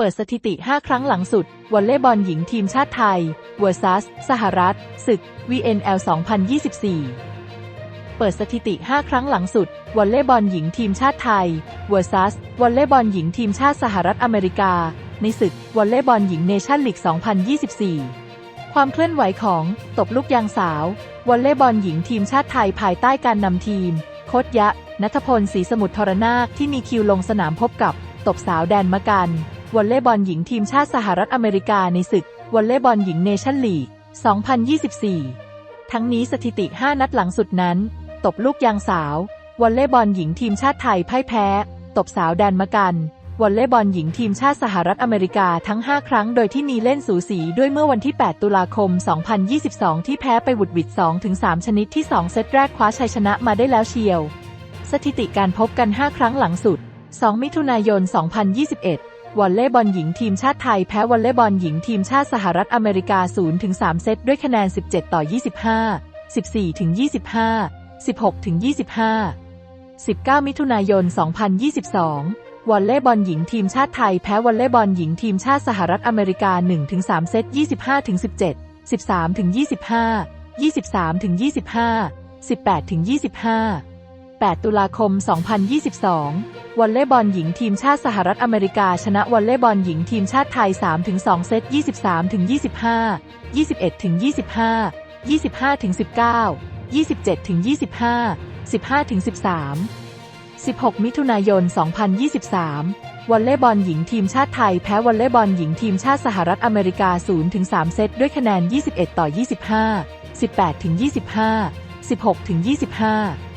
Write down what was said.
เปิดสถิติ 5 ครั้งหลังสุด วอลเลย์บอลหญิงทีมชาติไทย vs สสหรัฐ ศึก VNL 2024 เปิดสถิติ 5 ครั้งหลังสุด วอลเลย์บอลหญิงทีมชาติไทย vs วอลเลย์บอลหญิงทีมชาติสหรัฐอเมริกา ในศึกวอลเลย์บอลหญิงเนชั่นลีก 2024 ความเคลื่อนไหวของตบลูกยางสาว วอลเลย์บอลหญิงทีมชาติไทยภายใต้การนำทีม โคตยะนัทพลศรีสมุทรทรนาคที่มีคิวลงสนามพบกับตบสาวแดนมะกัน วอลเลย์บอลหญิงทีมชาติสหรัฐอเมริกาในศึกวอลเลย์บอลหญิงเนชั่นลีก 2024 ทั้งนี้สถิติ 5 นัดหลังสุดนั้น ตบลูกยางสาววอลเลย์บอลหญิงทีมชาติไทยพ่ายแพ้ ตบสาวแดนมะกันวอลเลย์บอลหญิงทีมชาติสหรัฐอเมริกาทั้ง 5 ครั้งโดยที่นีเล่นสูสีด้วยเมื่อวันที่ 8 ตุลาคม 2022 ที่แพ้ไปหวุดหวิด2-3 ชนิดที่ 2 เซตแรกคว้าชัยชนะมาได้แล้วเชียว สถิติการพบกัน 5 ครั้งหลังสุด 2 มิถุนายน 2021 วอลเลย์บอลหญิงทีมชาติไทยแพ้วอลเลย์บอลหญิงทีมชาติสหรัฐอเมริกา 0-3 เซตด้วยคะแนน 17 ต่อ 25 14 ถึง 25 16 ถึง 25 19 มิถุนายน 2022 วอลเลย์บอลหญิงทีมชาติไทยแพ้วอลเลย์บอลหญิงทีมชาติสหรัฐอเมริกา1-3เซต 25-17 13 ถึง 25 23 ถึง 25 18 ถึง 25 8 ตุลาคม 2022 วอลเลย์บอลหญิงทีมชาติสหรัฐอเมริกา ชนะวอลเลย์บอลหญิงทีมชาติไทย 3-2 เซต 23-25 21-25 25-19 27-25 15-13 16 มิถุนายน 2023 วอลเลย์บอลหญิงทีมชาติไทยแพ้วอลเลย์บอลหญิงทีมชาติสหรัฐอเมริกา 0-3 เซต ด้วยคะแนน 21 ต่อ 25 18 25 16 25